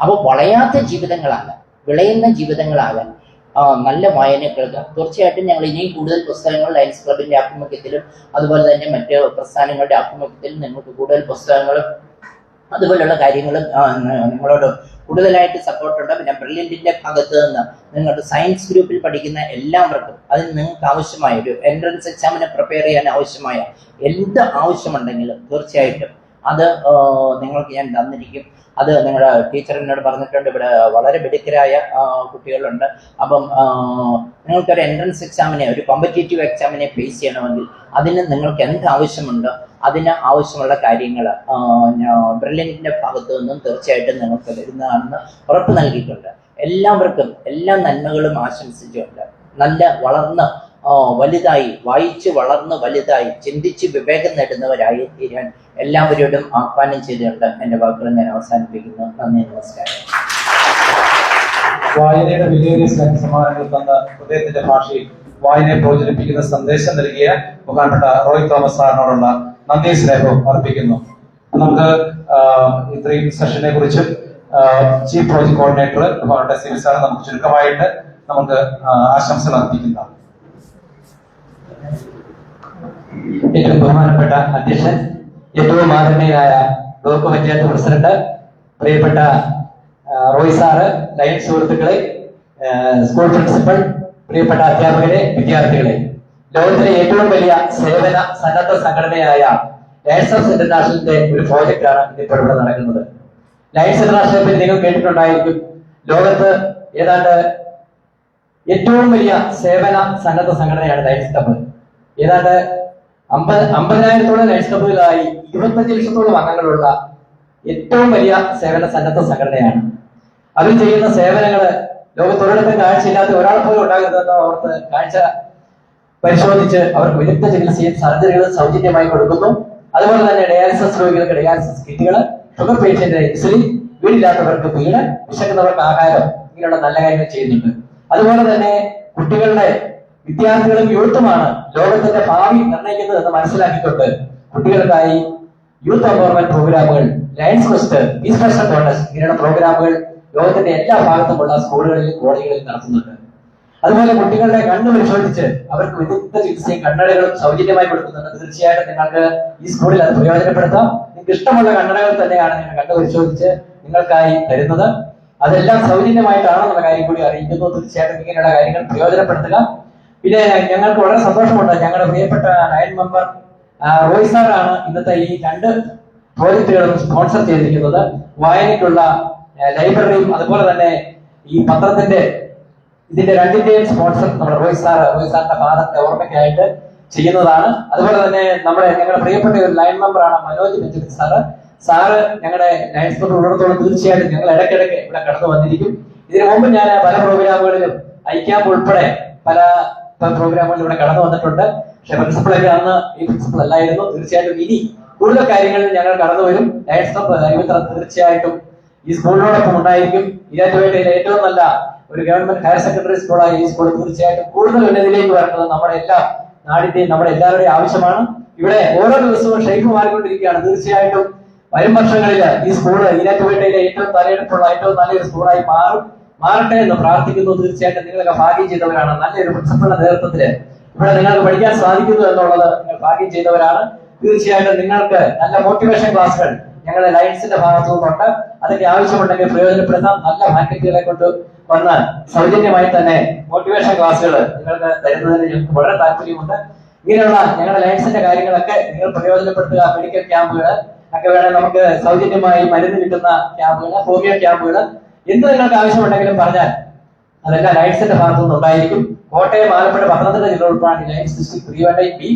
അപ്പോൾ വളയാത്ത ജീവിതങ്ങളാകാൻ വിളയുന്ന ജീവിതങ്ങളാകാൻ ആ, നല്ല വായനകൾക്ക് തീർച്ചയായിട്ടും ഞങ്ങൾ ഇനിയും കൂടുതൽ പുസ്തകങ്ങൾ ലയൻസ് ക്ലബിന്റെ ആഭിമുഖ്യത്തിലും അതുപോലെ തന്നെ മറ്റ് പ്രസ്ഥാനങ്ങളുടെ ആഭിമുഖ്യത്തിലും നിങ്ങൾക്ക് കൂടുതൽ പുസ്തകങ്ങളും അതുപോലുള്ള കാര്യങ്ങളും നിങ്ങളോട് കൂടുതലായിട്ട് സപ്പോർട്ടുണ്ട് പിന്നെ ബ്രില്യന്റിന്റെ ഭാഗത്ത് നിന്ന് നിങ്ങളുടെ സയൻസ് ഗ്രൂപ്പിൽ പഠിക്കുന്ന എല്ലാവർക്കും അതിന് നിങ്ങൾക്ക് ആവശ്യമായ ഒരു എൻട്രൻസ് എക്സാമിനെ പ്രിപ്പയർ ചെയ്യാൻ ആവശ്യമായ എന്ത് ആവശ്യമുണ്ടെങ്കിലും തീർച്ചയായിട്ടും അത് നിങ്ങൾക്ക് ഞാൻ തന്നിരിക്കും. അത് നിങ്ങളുടെ ടീച്ചർ എന്നോട് പറഞ്ഞിട്ടുണ്ട്. ഇവിടെ വളരെ മിടുക്കരായ കുട്ടികളുണ്ട്. അപ്പം നിങ്ങൾക്കൊരു എൻട്രൻസ് എക്സാമിനെ ഒരു കോമ്പറ്റേറ്റീവ് എക്സാമിനെ ഫേസ് ചെയ്യണമെങ്കിൽ അതിന് നിങ്ങൾക്ക് എന്ത് ആവശ്യമുണ്ട് അതിന് ആവശ്യമുള്ള കാര്യങ്ങൾ ബ്രില്യന്റിന്റെ ഭാഗത്തു നിന്നും തീർച്ചയായിട്ടും നിങ്ങൾക്ക് വരുന്നതാണെന്ന് ഉറപ്പ് നൽകിയിട്ടുണ്ട്. എല്ലാവർക്കും എല്ലാ നന്മകളും ആശംസിച്ചുകൊണ്ട് നല്ല വളർന്ന് വലുതായി വായിച്ച് വളർന്ന് വലുതായി ചിന്തിച്ച് വിവേകം നേടുന്നവരായി തീരാൻ എല്ലാവരോടും ആഹ്വാനം ചെയ്തുകൊണ്ട് എന്റെ വാക്കുകൾ ഞാൻ അവസാനിപ്പിക്കുന്നു. നന്ദി നമസ്കാരം. വായനയുടെ സ്നേഹ സമ്മാനങ്ങൾ തന്ന ഹൃദയത്തിന്റെ ഭാഷയിൽ വായനയെ പ്രചരിപ്പിക്കുന്ന സന്ദേശം നൽകിയ ബഹുമാനപ്പെട്ട റോയ് തോമസ് സാറിനോടുള്ള നന്ദി സ്നേഹവും അർപ്പിക്കുന്നു. നമുക്ക് ഇത്രയും സെഷനെ കുറിച്ചും ചീഫ് പ്രോജക്ട് കോർഡിനേറ്റർ ബഹുമാനപ്പെട്ട സിബി സാർ നമുക്ക് ചുരുക്കമായിട്ട് നമുക്ക് ആശംസകൾ അർപ്പിക്കുന്നതാണ്. ഏറ്റവും ബഹുമാനപ്പെട്ട അധ്യക്ഷൻ ഏറ്റവും ആദരണീയനായ ബ്ലോക്ക് പഞ്ചായത്ത് പ്രസിഡന്റ് പ്രിയപ്പെട്ട റോയ് സാറ് ലൈൻ സുഹൃത്തുക്കളെ സ്കൂൾ പ്രിൻസിപ്പൽ പ്രിയപ്പെട്ട അധ്യാപകരെ വിദ്യാർത്ഥികളെ. ലോകത്തിലെ ഏറ്റവും വലിയ സേവന സന്നദ്ധ സംഘടനയായ ലയൺസ് ഓഫ് ഇന്റർനാഷണലിന്റെ ഒരു പ്രോജക്റ്റാണ് ഇപ്പോൾ ഇവിടെ നടക്കുന്നത്. ലയൺസ് ഇന്റർനാഷണലെ പറ്റി നിങ്ങൾ കേട്ടിട്ടുണ്ടായിരിക്കും. ലോകത്ത് ഏതാണ്ട് ഏറ്റവും വലിയ സേവന സന്നദ്ധ സംഘടനയാണ് ലയൺസ് ക്ലബ്ബ് ഏതാണ്ട് അമ്പത് അമ്പതിനായിരത്തോളം ക്ലബ്ബുകളായി ഇരുപത്തഞ്ച് ലക്ഷത്തോളം അംഗങ്ങളുള്ള ഏറ്റവും വലിയ സേവന സന്നദ്ധ സംഘടനയാണ്. അവർ ചെയ്യുന്ന സേവനങ്ങൾ ലോകത്തൊരിടത്തും കാഴ്ചയില്ലാത്ത ഒരാൾ പോലും ഉണ്ടാകരുതെന്ന് അവർക്ക് കാഴ്ച പരിശോധിച്ച് അവർക്ക് വിദഗ്ധ ചികിത്സയും സർജറികളും സൗജന്യമായി കൊടുക്കുന്നു. അതുപോലെ തന്നെ ഡയാലിസിസ് രോഗികൾക്ക് ഡയാലിസിസ് കിറ്റുകൾ ഷുഗർ പേഷ്യന്റ് ഇൻസുലിൻ വീടില്ലാത്തവർക്ക് വീട് വിശക്കുന്നവർക്ക് ആഹാരം ഇങ്ങനെയുള്ള നല്ല കാര്യങ്ങൾ ചെയ്യുന്നുണ്ട്. അതുപോലെ തന്നെ കുട്ടികളുടെ വിദ്യാർത്ഥികളും യൂത്തുമാണ് ലോകത്തിന്റെ ഭാവി നിർണയിക്കുന്നത് എന്ന് മനസ്സിലാക്കിക്കൊണ്ട് കുട്ടികൾക്കായി യൂത്ത് എംപവർമെന്റ് പ്രോഗ്രാമുകൾ ലയൻസ് ഫെസ്റ്റ് ഇങ്ങനെയുള്ള പ്രോഗ്രാമുകൾ ലോകത്തിന്റെ എല്ലാ ഭാഗത്തുമുള്ള സ്കൂളുകളിലും കോളേജുകളിലും നടത്തുന്നുണ്ട്. അതുപോലെ കുട്ടികളുടെ കണ്ണ് പരിശോധിച്ച് അവർക്ക് വിദഗ്ധ ചികിത്സയും കണ്ണടകളും സൗജന്യമായി കൊടുക്കുന്നുണ്ട്. തീർച്ചയായിട്ടും നിങ്ങൾക്ക് ഈ സ്കൂളിൽ അത് പ്രയോജനപ്പെടുത്താം. നിങ്ങൾക്ക് ഇഷ്ടമുള്ള കണ്ണടകൾ തന്നെയാണ് നിങ്ങൾ കണ്ണ് പരിശോധിച്ച് നിങ്ങൾക്കായി തരുന്നത്. അതെല്ലാം സൗജന്യമായിട്ടാണെന്നുള്ള കാര്യം കൂടി അറിയിക്കുന്നു. തീർച്ചയായിട്ടും ഇങ്ങനെയുള്ള കാര്യങ്ങൾ പ്രയോജനപ്പെടുത്തുക. പിന്നെ ഞങ്ങൾക്ക് വളരെ സന്തോഷമുണ്ട്. ഞങ്ങളുടെ പ്രിയപ്പെട്ട ലയൻ മെമ്പർ റോയ് സാറാണ് ഇന്നത്തെ ഈ രണ്ട് പ്രോജക്റ്റുകളും സ്പോൺസർ ചെയ്തിരിക്കുന്നത്. വായനയ്ക്കുള്ള ലൈബ്രറിയും അതുപോലെ തന്നെ ഈ പത്രത്തിന്റെ ഇതിന്റെ രണ്ടിന്റെയും സ്പോൺസർ നമ്മുടെ റോയ് സാർ റോയ് സാറിന്റെ ഫാദറിന്റെ ഓർമ്മയ്ക്കായിട്ട് ചെയ്യുന്നതാണ്. അതുപോലെ തന്നെ നമ്മുടെ ഞങ്ങളുടെ പ്രിയപ്പെട്ട ഒരു ലൈൻ മെമ്പറാണ് മനോജ് ബെഞ്ചമിൻ സാറ് സാറ് ഞങ്ങളുടെ ലയൻസ് ക്ലബ് ഉള്ളിടത്തോളം തീർച്ചയായിട്ടും ഞങ്ങൾ ഇടയ്ക്കിടയ്ക്ക് ഇവിടെ കടന്നു വന്നിരിക്കും ഇതിനു മുമ്പ് ഞാൻ പല പ്രോഗ്രാമുകളിലും ഐക്യാമ്പ് ഉൾപ്പെടെ പല പ്രോഗ്രാമുകളിൽ ഇവിടെ കടന്നു വന്നിട്ടുണ്ട്. പക്ഷെ പ്രിൻസിപ്പളൊക്കെ അന്ന് ഈ പ്രിൻസിപ്പൾ അല്ലായിരുന്നു. തീർച്ചയായിട്ടും ഇനി കൂടുതൽ കാര്യങ്ങളിൽ ഞങ്ങൾ കടന്നു വരും. തീർച്ചയായിട്ടും ഈ സ്കൂളിനോടൊപ്പം ഉണ്ടായിരിക്കും. ഇരാറ്റുപേട്ടയിലെ ഏറ്റവും നല്ല ഒരു ഗവൺമെന്റ് ഹയർ സെക്കൻഡറി സ്കൂളായി ഈ സ്കൂൾ തീർച്ചയായിട്ടും കൂടുതൽ ഉന്നതിയിലേക്ക് വരേണ്ടത് നമ്മുടെ എല്ലാ നാടിന്റെയും നമ്മുടെ എല്ലാവരുടെയും ആവശ്യമാണ്. ഇവിടെ ഓരോ ദിവസവും ഷെയ്ഫ് മാറിക്കൊണ്ടിരിക്കുകയാണ് തീർച്ചയായിട്ടും വരും വർഷങ്ങളിൽ ഈ സ്കൂൾ ഈരാറ്റുപേട്ടയിലെ ഏറ്റവും തലയെടുപ്പുള്ള ഏറ്റവും നല്ലൊരു സ്കൂളായി മാറും. മാറട്ടെ എന്ന് പ്രാർത്ഥിക്കുന്നു. തീർച്ചയായിട്ടും നിങ്ങളൊക്കെ ഭാഗ്യം ചെയ്തവരാണ്. നല്ലൊരു പ്രിൻസിപ്പളുടെ നേതൃത്വത്തിൽ ഇവിടെ നിങ്ങൾക്ക് പഠിക്കാൻ സാധിക്കുന്നു എന്നുള്ളത് നിങ്ങൾ ഭാഗ്യം ചെയ്തവരാണ്. തീർച്ചയായിട്ടും നിങ്ങൾക്ക് നല്ല മോട്ടിവേഷൻ ക്ലാസ്സുകൾ ഞങ്ങളുടെ ലൈൻസിന്റെ ഭാഗത്തു നിന്നുണ്ട്. അതിന്റെ ആവശ്യമുണ്ടെങ്കിൽ പ്രയോജനപ്പെടുത്താം. നല്ല ഫാക്കൽറ്റികളെ കൊണ്ട് വന്നാൽ സൗജന്യമായി തന്നെ മോട്ടിവേഷൻ ക്ലാസ്സുകൾ നിങ്ങൾക്ക് തരുന്നതിന് ഞങ്ങൾക്ക് വളരെ താല്പര്യമുണ്ട്. ഇങ്ങനെയുള്ള ഞങ്ങളുടെ ലൈൻസിന്റെ കാര്യങ്ങളൊക്കെ നിങ്ങൾ പ്രയോജനപ്പെടുത്തുക. മെഡിക്കൽ ക്യാമ്പുകൾ ഒക്കെ വേണേൽ നമുക്ക് സൗജന്യമായി മരുന്ന് കിട്ടുന്ന ക്യാമ്പുകൾ ഹോമിയോ ക്യാമ്പുകൾ എന്ത് നിങ്ങൾക്ക് ആവശ്യമുണ്ടെങ്കിലും പറഞ്ഞാൽ അതെല്ലാം ലൈറ്റ്സിന്റെ ഭാഗത്തു നിന്ന് ഉണ്ടായിരിക്കും. കോട്ടയം ആലപ്പുഴ പത്തനംതിട്ട ജില്ല ഉൾപ്പെടെ ലയൻസ് ഡിസ്ട്രിക്ട് പ്രിവെന്റൈൻ ബി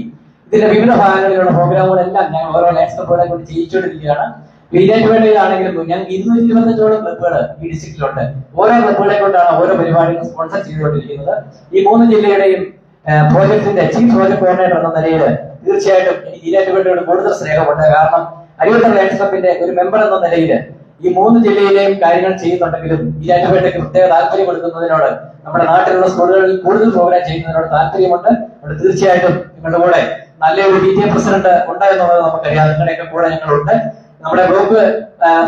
ഇതിന്റെ വിവിധ ഭാഗങ്ങളിലുള്ള പ്രോഗ്രാമുകളെല്ലാം ഞങ്ങൾ ഓരോ ലൈറ്റ്സ് കൂടെ കൊണ്ട് ചെയ്യിച്ചുകൊണ്ടിരിക്കുകയാണ്. വില്ലേജ് ഞങ്ങൾക്ക് ഇരുന്നൂറ്റി ഇരുപത്തഞ്ചോളം ക്ലബുകൾ ഈ ഡിസ്ട്രിക്റ്റിലുണ്ട്. ഓരോ ക്ലബുകളെ കൊണ്ടാണ് ഓരോ പരിപാടികളും സ്പോൺസർ ചെയ്തുകൊണ്ടിരിക്കുന്നത്. ഈ മൂന്ന് ജില്ലയുടെയും പ്രോജക്ടിന്റെ ചീഫ് പ്രോജക്ട് കോർഡിനേറ്റർ എന്ന നിലയിൽ തീർച്ചയായിട്ടും എനിക്ക് ഈരാറ്റുപേട്ടയോട് കൂടുതൽ സ്നേഹമുണ്ട്. കാരണം അരിവട്ടം ലൈറ്റ്സ് ക്ലബിന്റെ ഒരു മെമ്പർ എന്ന നിലയിൽ ഈ മൂന്ന് ജില്ലയിലെയും കാര്യങ്ങൾ ചെയ്യുന്നുണ്ടെങ്കിലും ഈരാറ്റുപേട്ടയ്ക്ക് പ്രത്യേക താല്പര്യം കൊടുക്കുന്നതിനോട് നമ്മുടെ നാട്ടിലുള്ള സ്കൂളുകളിൽ കൂടുതൽ പ്രോഗ്രാം ചെയ്യുന്നതിനോട് താല്പര്യമുണ്ട്. അവിടെ തീർച്ചയായിട്ടും നിങ്ങളുടെ കൂടെ നല്ലൊരു പി ടി പ്രസിഡന്റ് ഉണ്ട് എന്നുള്ളത് നമുക്കറിയാം. നിങ്ങളുടെയൊക്കെ കൂടെ ഞങ്ങളുണ്ട്. നമ്മുടെ ഗ്രൂപ്പ്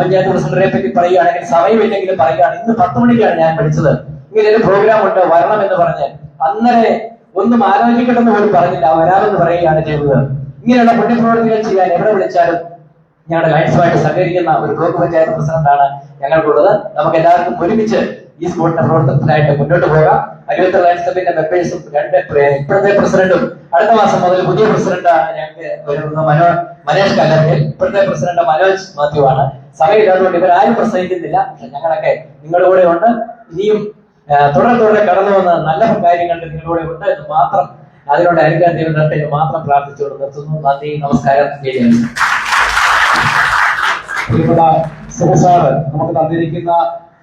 പഞ്ചായത്ത് പ്രസിഡന്റിനെ പറ്റി പറയുകയാണെങ്കിൽ സമയമില്ലെങ്കിലും പറയുകയാണ്. ഇന്ന് പത്ത് മണിക്കാണ് ഞാൻ പഠിച്ചത് ഇങ്ങനെ ഒരു പ്രോഗ്രാം ഉണ്ട് വരണം എന്ന് പറഞ്ഞ്. അന്നേരെ ഒന്നും ആലോചിക്കണമെന്ന് പോലും പറഞ്ഞില്ല. വരാമെന്ന് പറയുകയാണ് ചെയ്തത്. ഇങ്ങനെയുള്ള പുണ്യപ്രവർത്തികൾ ചെയ്യാൻ എവിടെ വിളിച്ചാലും ഞങ്ങളുടെ ലയൻസുമായിട്ട് സഹകരിക്കുന്ന ഒരു ബ്ലോക്ക് പഞ്ചായത്ത് പ്രസിഡന്റാണ് ഞങ്ങൾക്കുള്ളത്. നമുക്ക് എല്ലാവർക്കും ഒരുമിച്ച് ഈ സ്കൂളിന്റെ പ്രവർത്തനത്തിനായിട്ട് മുന്നോട്ട് പോകാം. അരുവത്തെ ലയൻസ് ക്ലബിന്റെ മെമ്പേഴ്സും രണ്ട് ഇപ്പോഴത്തെ പ്രസിഡന്റും അടുത്ത മാസം മുതൽ പുതിയ പ്രസിഡന്റ് ഞങ്ങൾക്ക് വരുന്ന മനോ മനേഷ് കല്ലറിൽ ഇപ്പോഴത്തെ പ്രസിഡന്റ് മനോജ് മാത്യു ആണ്. സമയമില്ലാത്തതുകൊണ്ട് ഇവരാരും പ്രസംഗിക്കുന്നില്ല. പക്ഷെ ഞങ്ങളൊക്കെ നിങ്ങളുടെ കൂടെ ഉണ്ട്. ഇനിയും തുടരെ കടന്നു വന്ന നല്ല കാര്യങ്ങൾ നിങ്ങളുടെ ഉണ്ട് എന്ന് മാത്രം അതിനോട് അനുഗ്രഹം ദൈവം മാത്രം പ്രാർത്ഥിച്ചുകൊണ്ട് നിർത്തുന്നു. നന്ദി നമസ്കാരം. പ്രിയപ്പെട്ട നമുക്ക് തന്നിരിക്കുന്ന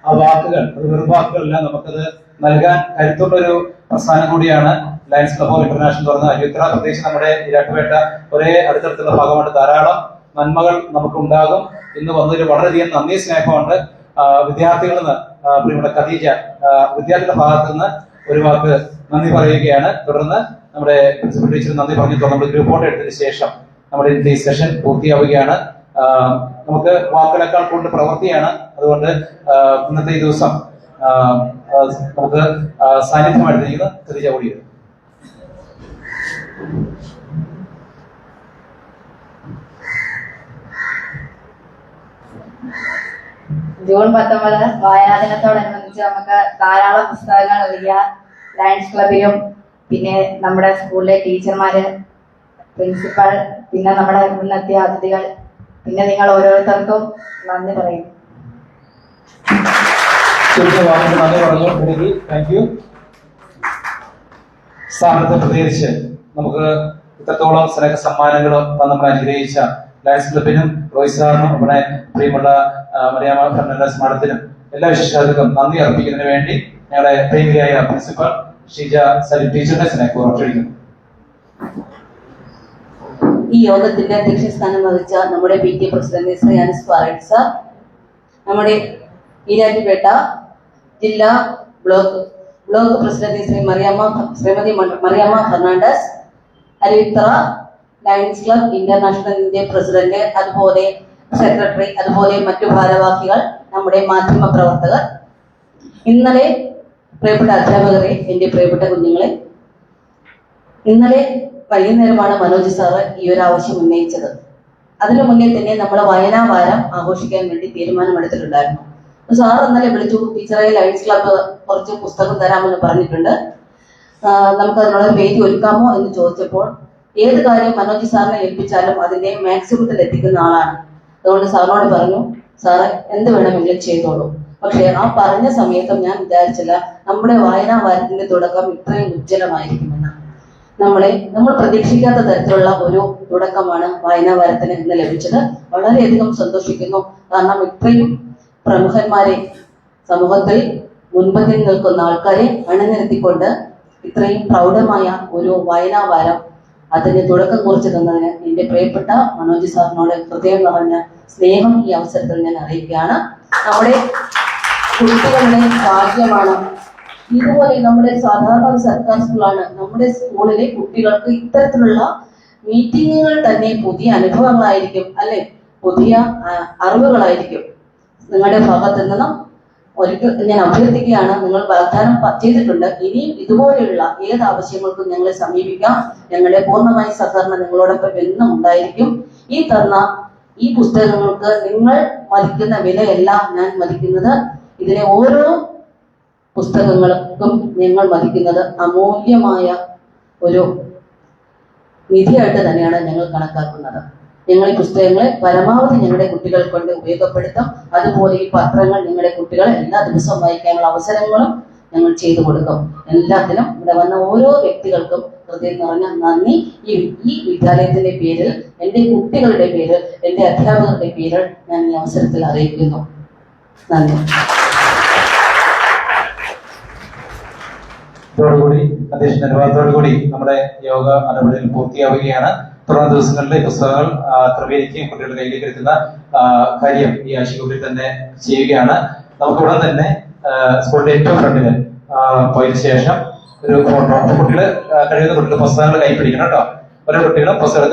ആ വാക്കുകൾ അത് വെറും വാക്കുകളല്ല നമുക്കത് നൽകാൻ കരുത്തുള്ള ഒരു പ്രസ്ഥാനം കൂടിയാണ് ലയൻസ് ക്ലബ് ഓഫ് ഇന്റർനാഷണൽ തുറന്ന അയ്യുത്ര പ്രത്യേകിച്ച് നമ്മുടെ ഇരാട്ടുപേട്ട ഒരേ അടുത്തടുത്തുള്ള ഭാഗമായിട്ട് ധാരാളം നന്മകൾ നമുക്ക് ഉണ്ടാകും ഇന്ന് വന്നതിൽ വളരെയധികം നന്ദി സ്നേഹമുണ്ട്. വിദ്യാർത്ഥികളിൽ നിന്ന് പ്രിയപ്പെട്ട ഖദീജ വിദ്യാർത്ഥിയുടെ ഭാഗത്ത് നിന്ന് ഒരു വാക്ക് നന്ദി പറയുകയാണ്. തുടർന്ന് നമ്മുടെ പ്രിൻസിപ്പൽ ടീച്ചർ നന്ദി പറഞ്ഞിട്ട് നമ്മൾ ഗ്രൂപ്പ് ഫോട്ടോ എടുത്തതിന് ശേഷം നമ്മുടെ ഇന്നത്തെ ഈ സെഷൻ പൂർത്തിയാവുകയാണ്. നമുക്ക് വാക്കുകളെക്കാൾ കൂടുതൽ പ്രവൃത്തിയാണ്. അതുകൊണ്ട് ഇന്നത്തെ ഈ ദിവസം നമുക്ക് സാന്നിധ്യമായിട്ടിരിക്കുന്ന. ഖദീജ കൂടിയത് ജൂൺ പത്തൊമ്പത് വായനാ ദിനത്തോടനുബന്ധിച്ച് നമുക്ക് ധാരാളം പുസ്തകങ്ങൾ നൽകിയ ലയൺസ് ക്ലബിലും പിന്നെ നമ്മുടെ സ്കൂളിലെ ടീച്ചർമാര് പ്രിൻസിപ്പൽ പിന്നെ നമ്മുടെ മുന്നെത്തിയ അതിഥികൾ പിന്നെ നിങ്ങൾ ഓരോരുത്തർക്കും നന്ദി പറയും. സ്ഥാനത്ത് പ്രതികരിച്ച് നമുക്ക് ഇത്രത്തോളം സ്നേഹ സമ്മാനങ്ങൾ നമ്മൾ അനുഗ്രഹിച്ച ലയൻസ് ക്ലബിനും റോയ് സാറിനും നമ്മുടെ പ്രിയമുള്ള ആ, മറിയാമ്മ ഫെർണാണ്ടസ് മാഡത്തിനും എല്ലാ വിശേഷങ്ങൾക്കും നന്ദി അർപ്പിക്കുന്നതിന് വേണ്ടി ഞങ്ങളുടെ പ്രിയങ്കരായ പ്രിൻസിപ്പൽ ഷീജ സലി ടീച്ചറിനെ സ്നേഹപൂർവം ക്ഷണിക്കുന്നു. ഈ യോഗത്തിന്റെ അധ്യക്ഷസ്ഥാനം വഹിച്ച നമ്മുടെ P T president Shri Anas Parad sir നമ്മുടെ ഈരാറ്റുപേട്ട ജില്ലാ block block president Shri Mariamma Shrimati Mariamma Fernandes Aruvithura lions club India president അതുപോലെ സെക്രട്ടറി അതുപോലെ മറ്റു ഭാരവാഹികൾ നമ്മുടെ മാധ്യമ പ്രവർത്തകർ. ഇന്നലെ പ്രിയപ്പെട്ട അധ്യാപകരെ എന്റെ പ്രിയപ്പെട്ട കുഞ്ഞുങ്ങളെ ഇന്നലെ വൈകുന്നേരമാണ് മനോജ് സാറ് ഈ ഒരു ആവശ്യം ഉന്നയിച്ചത്. അതിനു മുന്നേ തന്നെ നമ്മൾ വായനാ വാരം ആഘോഷിക്കാൻ വേണ്ടി തീരുമാനമെടുത്തിട്ടുണ്ടായിരുന്നു. സാർ ഇന്നലെ വിളിച്ചു ടീച്ചറെ ലൈൻസ് ക്ലബ് കുറച്ച് പുസ്തകം തരാമെന്ന് പറഞ്ഞിട്ടുണ്ട്. നമുക്ക് അതിനുള്ള വേദി ഒരുക്കാമോ? എന്ന് ചോദിച്ചപ്പോൾ ഏത് കാര്യം മനോജ് സാറിനെ ഏൽപ്പിച്ചാലും അതിന്റെ മാക്സിമത്തിൽ എത്തിക്കുന്ന ആളാണ്. അതുകൊണ്ട് സാറിനോട് പറഞ്ഞു സാറ് എന്ത് വേണമെങ്കിലും ചെയ്തോളൂ. പക്ഷെ ആ പറഞ്ഞ സമയത്തും ഞാൻ വിചാരിച്ചില്ല നമ്മുടെ വായനാ വാരത്തിന്റെ തുടക്കം ഇത്രയും ഉജ്ജ്വലമായിരിക്കുമെന്ന് നമ്മളെ നമ്മൾ പ്രതീക്ഷിക്കാത്ത തരത്തിലുള്ള ഒരു തുടക്കമാണ് വായനാ വാരത്തിന് ഇന്ന് ലഭിച്ചത്. വളരെയധികം സന്തോഷിക്കുന്നു. കാരണം ഇത്രയും പ്രമുഖന്മാരെ സമൂഹത്തിൽ മുൻപന്തിൽ നിൽക്കുന്ന ആൾക്കാരെ അണിനിരത്തിക്കൊണ്ട് ഇത്രയും പ്രൗഢമായ ഒരു വായനാ വാരം അതിന് തുടക്കം കുറിച്ചു തന്നതിന് എന്റെ പ്രിയപ്പെട്ട മനോജ് സാറിനോട് ഹൃദയം നിറഞ്ഞ സ്നേഹം ഈ അവസരത്തിൽ ഞാൻ അറിയിക്കുകയാണ്. നമ്മുടെ കുട്ടികളുടെ ഭാഗ്യമാണ് ഇതുപോലെ നമ്മുടെ സാധാരണ സർക്കാർ സ്കൂളാണ് നമ്മുടെ സ്കൂളിലെ കുട്ടികൾക്ക് ഇത്തരത്തിലുള്ള മീറ്റിങ്ങുകൾ തന്നെ പുതിയ അനുഭവങ്ങളായിരിക്കും അല്ലെ? പുതിയ അറിവുകളായിരിക്കും. നിങ്ങളുടെ ഭാഗത്ത് നിന്നും ഒരിക്കൽ ഞാൻ അഭ്യർത്ഥിക്കുകയാണ് നിങ്ങൾ വാഗ്ദാനം ചെയ്തിട്ടുണ്ട്. ഇനിയും ഇതുപോലെയുള്ള ഏത് ആവശ്യങ്ങൾക്കും ഞങ്ങളെ സമീപിക്കാം. ഞങ്ങളുടെ പൂർണമായ സഹകരണം നിങ്ങളോടൊപ്പം എന്നും ഉണ്ടായിരിക്കും. ഈ തന്ന ഈ പുസ്തകങ്ങൾക്ക് നിങ്ങൾ മതിക്കുന്ന വിലയല്ല ഞാൻ മതിക്കുന്നത്. ഇതിലെ ഓരോ പുസ്തകങ്ങൾക്കും ഞങ്ങൾ മതിക്കുന്നത് അമൂല്യമായ ഒരു നിധിയായിട്ട് തന്നെയാണ് ഞങ്ങൾ കണക്കാക്കുന്നത്. ഞങ്ങൾ ഈ പുസ്തകങ്ങളെ പരമാവധി ഞങ്ങളുടെ കുട്ടികൾ കൊണ്ട് ഉപയോഗപ്പെടുത്താം. അതുപോലെ ഈ പത്രങ്ങൾ നിങ്ങളുടെ കുട്ടികളെ എല്ലാ ദിവസവും വായിക്കാനുള്ള അവസരങ്ങളും ഞങ്ങൾ ചെയ്തു കൊടുക്കും. എല്ലാത്തിനും ഇവിടെ വന്ന ഓരോ വ്യക്തികൾക്കും ഹൃദയം നിറഞ്ഞ നന്ദി. ഈ ഈ വിദ്യാലയത്തിന്റെ പേരിൽ എന്റെ കുട്ടികളുടെ പേരിൽ എന്റെ അധ്യാപകരുടെ പേരിൽ ഞാൻ ഈ അവസരത്തിൽ അറിയിക്കുന്നു. നന്ദി. ഇതോടുകൂടി അധ്യക്ഷന്റെ അനുവാദത്തോടുകൂടി നമ്മുടെ യോഗ നടപടികൾ പൂർത്തിയാവുകയാണ്. തുടർന്ന ദിവസങ്ങളിലെ പുസ്തകങ്ങൾ ക്രമീകരിക്കുകയും കുട്ടികളുടെ കയ്യിലേക്ക് എത്തുന്ന കാര്യം ഈ ആഴ്ചക്കുള്ളിൽ തന്നെ ചെയ്യുകയാണ്. നമുക്ക് ഉടൻ തന്നെ സ്കൂളിന്റെ ഏറ്റവും ഫ്രണ്ടിൽ പോയതിനു ശേഷം ഒരു ഫോട്ടോ കുട്ടികൾ കഴിയുന്ന കുട്ടികൾ പുസ്തകങ്ങൾ കൈ പിടിക്കണം കേട്ടോ. ഓരോ കുട്ടികളും പുസ്തകങ്ങൾ